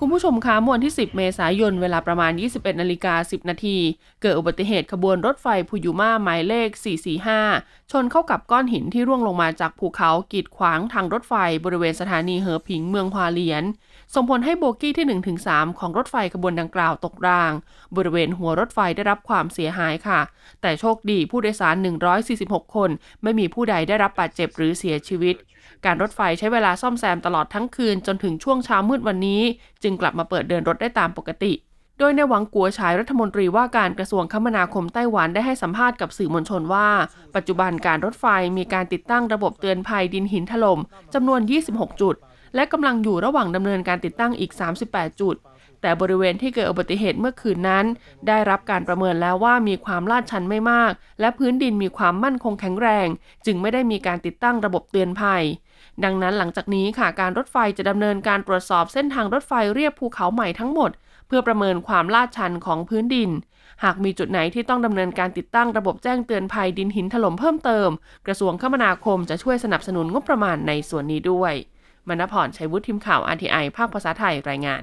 คุณผู้ชมคะมวันที่ 10 เมษายน เวลาประมาณ 21นาฬิกา10 นาที เกิดอุบัติเหตุขบวนรถไฟพูยูมาหมายเลข 445 ชนเข้ากับก้อนหินที่ร่วงลงมาจากภูเขากีดขวางทางรถไฟบริเวณสถานีเหอผิงเมืองฮวาเลียน ส่งผลให้โบกี้ที่ 1-3 ของรถไฟขบวนดังกล่าวตกราง บริเวณหัวรถไฟได้รับความเสียหายค่ะ แต่โชคดีผู้โดยสาร 146 คน ไม่มีผู้ใดได้รับบาดเจ็บหรือเสียชีวิต การรถไฟใช้เวลาซ่อมแซมตลอดทั้งคืนจนถึงช่วงเช้ามืดวันนี้ จึงกลับมาเปิดเดินรถได้ตามปกติ โดยในหวังกัวชายรัฐมนตรีว่าการกระทรวงคมนาคมไต้หวันได้ให้สัมภาษณ์กับสื่อมวลชนว่า ปัจจุบันการรถไฟมีการติดตั้งระบบเตือนภัยดินหินถล่มจำนวน 26 จุด และกำลังอยู่ระหว่างดำเนินการติดตั้งอีก 38 จุด แต่บริเวณที่เกิดอุบัติเหตุเมื่อคืนนั้น ได้รับการประเมินแล้วว่ามีความลาดชันไม่มาก และพื้นดินมีความมั่นคงแข็งแรง จึงไม่ได้มีการติดตั้งระบบเตือนภัย ดังนั้นหลังจากนี้ค่ะการรถไฟจะดำเนินการตรวจสอบเส้นทางรถไฟเรียบภูเขาใหม่ทั้งหมด เพื่อประเมินความลาดชันของพื้นดินหากมีจุดไหนที่ต้องดำเนินการติดตั้งระบบแจ้งเตือนภัยดินหินถล่มเพิ่มเติม กระทรวงคมนาคมจะช่วยสนับสนุนงบประมาณในส่วนนี้ด้วย มณพรชัยวุฒิทีมข่าว RTI ภาคภาษาไทยรายงาน